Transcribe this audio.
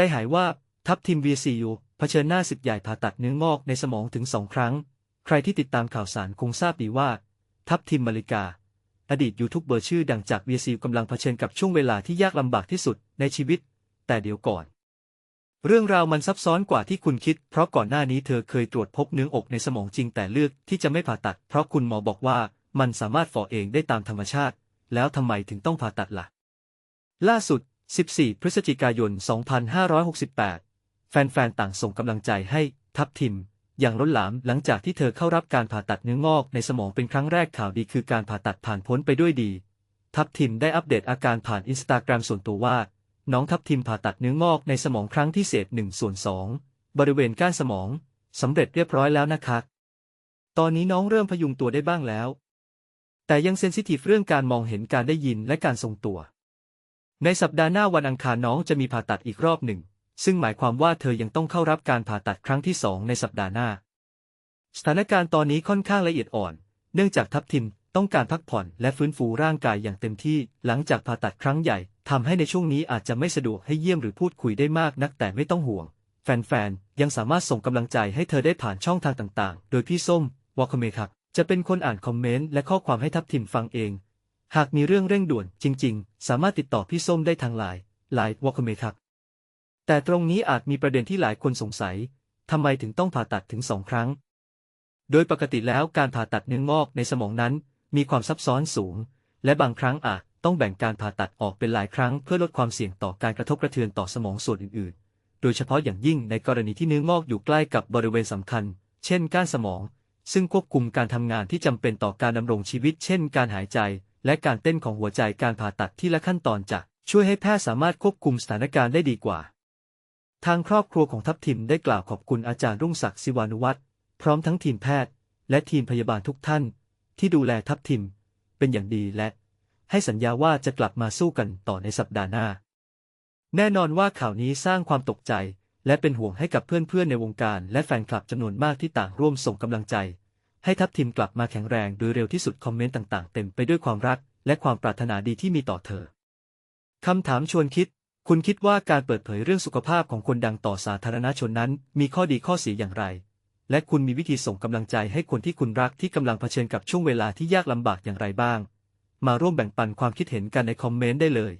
ใจหายว่าทัพทีม VCU เผชิญหน้าศึกใหญ่ผ่าตัดเนื้องอกในสมองถึงสองครั้ง ใครที่ติดตามข่าวสารคงทราบดีว่า ทัพทีมมาริกา อดีตยูทูบเบอร์ชื่อดังจาก VCU กำลังเผชิญกับช่วงเวลาที่ยากลำบากที่สุดในชีวิต แต่เดี๋ยวก่อน เรื่องราวมันซับซ้อนกว่าที่คุณคิด เพราะก่อนหน้านี้เธอเคยตรวจพบเนื้ออกในสมองจริงแต่เลือกที่จะไม่ผ่าตัด เพราะคุณหมอบอกว่ามันสามารถฝ่อเองได้ตามธรรมชาติ แล้วทำไมถึงต้องผ่าตัดล่ะ ล่าสุด 14 พฤศจิกายน 2568 แฟนๆ ต่างส่งกำลังใจให้ทัพทิม อย่างล้นหลามหลังจากที่เธอเข้ารับการผ่าตัดเนื้องอกในสมองเป็นครั้งแรกข่าวดีคือการผ่าตัดผ่านพ้นไปด้วยดี ทัพทิมได้อัปเดตอาการผ่านอินสตาแกรมส่วนตัวว่า น้องทัพทิมผ่าตัดเนื้องอกในสมองครั้งที่เศษ1ส่วน2บริเวณก้านสมองสำเร็จเรียบร้อยแล้วนะคะ ตอนนี้น้องเริ่มพยุงตัวได้บ้างแล้ว แต่ยังเซนซิทีฟเรื่องการมองเห็นการได้ยินและการทรงตัว ในสัปดาห์หน้าวันอังคารน้องจะมีผ่าตัดอีกรอบหนึ่ง ซึ่งหมายความว่าเธอยังต้องเข้ารับการผ่าตัดครั้งที่สองในสัปดาห์หน้า สถานการณ์ตอนนี้ค่อนข้างละเอียดอ่อน เนื่องจากทัพทิมต้องการพักผ่อนและฟื้นฟูร่างกายอย่างเต็มที่หลังจากผ่าตัดครั้งใหญ่ทำให้ในช่วงนี้อาจจะไม่สะดวกให้เยี่ยมหรือพูดคุยได้มากนักแต่ไม่ต้องห่วง แฟนๆ ยังสามารถส่งกำลังใจให้เธอได้ผ่านช่องทางต่างๆ โดยพี่ส้มวอคเมครับจะเป็นคนอ่านคอมเมนต์และข้อความให้ทัพทิมฟังเอง หากมีเรื่องเร่งด่วนจริง ๆ สามารถติดต่อพี่ส้มได้ทางไลน์ไลน์วอคเมครับแต่ตรงนี้อาจมีประเด็นที่หลายคนสงสัยทำไมถึงต้องผ่าตัดถึงสองครั้ง โดยปกติแล้วการผ่าตัดเนื้องอกในสมองนั้น มีความซับซ้อนสูง และบางครั้งอาจต้องแบ่งการผ่าตัดออกเป็นหลายครั้งเพื่อลดความเสี่ยงต่อการกระทบกระเทือนต่อสมองส่วนอื่นๆ โดยเฉพาะอย่างยิ่งในกรณีที่เนื้องอกอยู่ใกล้กับบริเวณสำคัญ เช่น ก้านสมอง ซึ่งควบคุมการทำงานที่จำเป็นต่อการดำรงชีวิต เช่น การหายใจ และการเต้นของหัวใจการผ่าตัดที่ละขั้นตอนจะช่วยให้แพทย์สามารถควบคุมสถานการณ์ได้ดีกว่า ทางครอบครัวของทัพทิมได้กล่าวขอบคุณอาจารย์รุ่งศักดิ์ศิวานุวัฒน์พร้อมทั้งทีมแพทย์ และทีมพยาบาลทุกท่าน ที่ดูแลทัพทิม เป็นอย่างดีและ ให้สัญญาว่าจะกลับมาสู้กันต่อในสัปดาห์หน้า แน่นอนว่าข่าวนี้สร้างความตกใจ และเป็นห่วงให้กับเพื่อนๆในวงการ และแฟนคลับจำนวนมากที่ต่างร่วมส่งกำลังใจ ให้ทัพทิมกลับมาแข็งแรงโดยเร็วที่สุดคอมเมนต์ต่างๆ เต็มไปด้วยความรัก และความปรารถนาดีที่มีต่อเธอ คำถามชวนคิด คุณคิดว่าการเปิดเผยเรื่องสุขภาพของคนดังต่อสาธารณชนนั้น มีข้อดีข้อเสียอย่างไร และคุณมีวิธีส่งกำลังใจให้คนที่คุณรักที่กำลังเผชิญกับช่วงเวลาที่ยากลำบากอย่างไรบ้าง มาร่วมแบ่งปันความคิดเห็นกันในคอมเมนต์ได้เลย